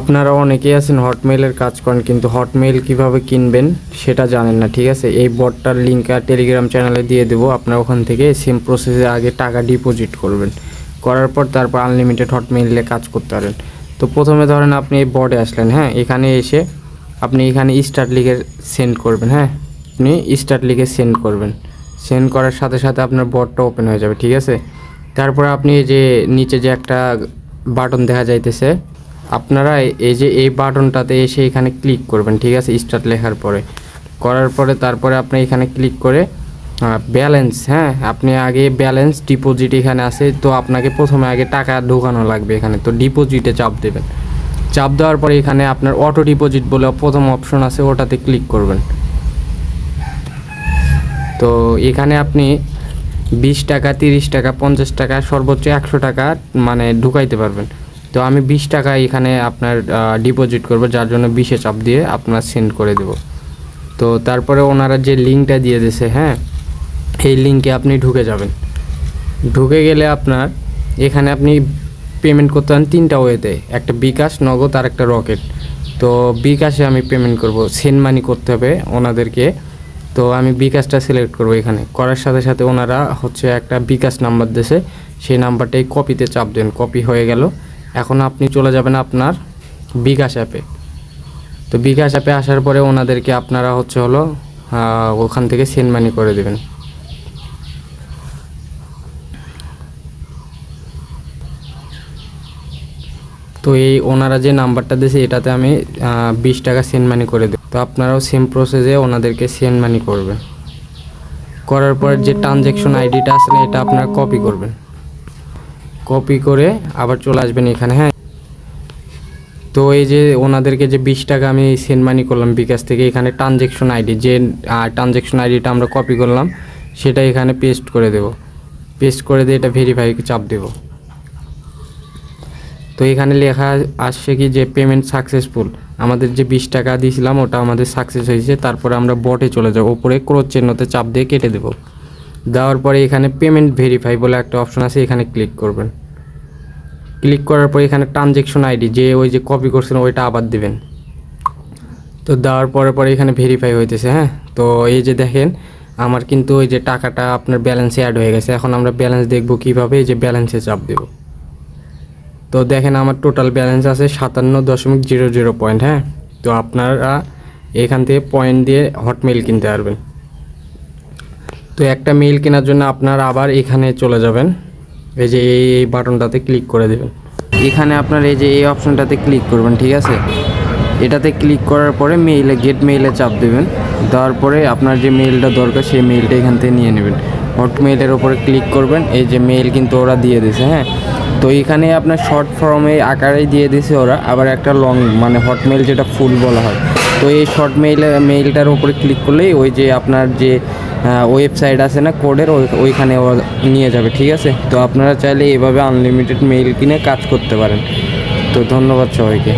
আপনারা অনেকেই আছেন হটমেইলের কাজ করেন, কিন্তু হটমেইল কীভাবে কিনবেন সেটা জানেন না, ঠিক আছে? এই বটটার লিঙ্ক আর টেলিগ্রাম চ্যানেলে দিয়ে দেবো, আপনারা ওখান থেকে সেম প্রসেসে আগে টাকা ডিপোজিট করবেন। করার পর তারপর আনলিমিটেড হটমেইলে কাজ করতে পারেন। তো প্রথমে ধরেন আপনি এই বটে আসলেন হ্যাঁ? এখানে এসে আপনি এখানে স্টার্ট লিখে সেন্ড করবেন হ্যাঁ? আপনি স্টার্ট লিখে সেন্ড করবেন। সেন্ড করার সাথে সাথে আপনার বটটা ওপেন হয়ে যাবে, ঠিক আছে? তারপরে আপনি যে নিচে যে একটা বাটন দেখা যাইতেছে আপনারা এই যে এই বাটনটাতে এসে এখানে ক্লিক করবেন, ঠিক আছে? স্টার্ট লেখার পরে। করার পরে তারপরে আপনি এখানে ক্লিক করে ব্যালেন্স হ্যাঁ? আপনি আগে ব্যালেন্স ডিপোজিট এখানে আছে, তো আপনাকে প্রথমে আগে টাকা ঢোকানো লাগবে এখানে। তো ডিপোজিটে চাপ দেবেন। চাপ দেওয়ার পরে এখানে আপনার অটো ডিপোজিট বলে প্রথম অপশন আছে, ওটাতে ক্লিক করবেন। তো এখানে আপনি বিশ টাকা, তিরিশ টাকা, পঞ্চাশ টাকা, সর্বোচ্চ একশো টাকা মানে ঢুকাইতে পারবেন। তো আমি বিশ টাকা এখানে আপনার ডিপোজিট করব, যার জন্য বিশে চাপ দিয়ে আপনার সেন্ড করে দেব। তো তারপরে ওনারা যে লিঙ্কটা দিয়ে দিয়েছে হ্যাঁ এই লিঙ্কে আপনি ঢুকে যাবেন। ঢুকে গেলে আপনার, এখানে আপনি পেমেন্ট করতে পারেন তিনটা ওয়েতে, একটা বিকাশ, নগদ আর একটা রকেট। তো বিকাশে আমি পেমেন্ট করব সেন্ড মানি করতে হবে ওনাদেরকে। তো আমি বিকাশটা সিলেক্ট করব এখানে। করার সাথে সাথে ওনারা হচ্ছে একটা বিকাশ নাম্বার দেশে সেই নাম্বারটাই কপিতে চাপ দেন কপি হয়ে গেল। এখন আপনি চলে যাবেন আপনার বিকাশ অ্যাপে। তো বিকাশ অ্যাপে আসার পরে ওনাদেরকে আপনারা হচ্ছে হলো ওখান থেকে সেন্ড মানি করে দেবেন। তো এই ওনারা যে নাম্বারটা দিয়েছে, এটাতে আমি বিশ টাকা সেন্ড মানি করে দেব। তো আপনারাও সেম প্রসেসে ওনাদেরকে সেন্ড মানি করবেন। করার পর যে ট্রানজ্যাকশন আইডিটা আছে না, এটা আপনারা কপি করবেন। কপি করে আবার চলে আসবেন এখানে হ্যাঁ? তো এই যে ওনাদেরকে যে বিশ টাকা আমি সেন্ড মানি করলাম বিকাশ থেকে, এখানে ট্রানজেকশন আইডি যে ট্রানজেকশন আইডিটা আমরা কপি করলাম, সেটা এখানে পেস্ট করে দেব। পেস্ট করে দিয়ে এটা ভেরিফাই চাপ দেব। তো এখানে লেখা আসছে কি যে পেমেন্ট সাকসেসফুল আমাদের যে বিশ টাকা দিয়েছিলাম, ওটা আমাদের সাকসেস হয়েছে। তারপরে আমরা বটে চলে যাব। ওপরে ক্রোচ চিহ্নতে চাপ দিয়ে কেটে দেব। দেওয়ার পরে এখানে পেমেন্ট ভেরিফাই বলে একটা অপশন আছে, এখানে ক্লিক করবেন। ক্লিক করার পর এখানে ট্রানজ্যাকশন আইডি যে ওই যে কপি করছেন, ওইটা আবার দেবেন। তো দেওয়ার পরে পরে এখানে ভেরিফাই হইতেছে হ্যাঁ? তো এই যে দেখেন, আমার কিন্তু ওই যে টাকাটা আপনার ব্যালেন্সে অ্যাড হয়ে গেছে। এখন আমরা ব্যালেন্স দেখব কীভাবে এই যে ব্যালেন্সে চাপ দেব। তো দেখেন আমার টোটাল ব্যালেন্স আছে সাতান্ন দশমিক জিরো জিরো পয়েন্ট হ্যাঁ? তো আপনারা এখান থেকে পয়েন্ট দিয়ে হটমেল কিনতে পারবেন। তো একটা মেইল কেনার জন্য আপনারা আবার এখানে চলে যাবেন। এই যে এই বাটনটাতে ক্লিক করে দেবেন। এখানে আপনার এই যে এই অপশনটাতে ক্লিক করবেন, ঠিক আছে? এটাতে ক্লিক করার পরে মেইলে গেট মেইলে চাপ দেবেন। দেওয়ার পরে আপনার যে মেইলটা দরকার, সেই মেইলটা এখান থেকে নিয়ে নেবেন। হটমেইলের ওপরে ক্লিক করবেন, এই যে মেইল কিন্তু ওরা দিয়ে দিছে হ্যাঁ? তো এখানে আপনার শর্ট ফর্মে আকারেই দিয়ে দিছে ওরা, আবার একটা লং মানে হটমেইল যেটা ফুল বলা হয়। তো এই শর্ট মেইলে মেইলটার ওপরে ক্লিক করলেই ওই যে আপনার যে ওয়েবসাইট আছে না কোডের ওইখানে নিয়ে যাবে, ঠিক আছে? তো আপনারা চাইলে এভাবে আনলিমিটেড মেইল কিনে কাজ করতে পারেন। তো ধন্যবাদ সবাইকে।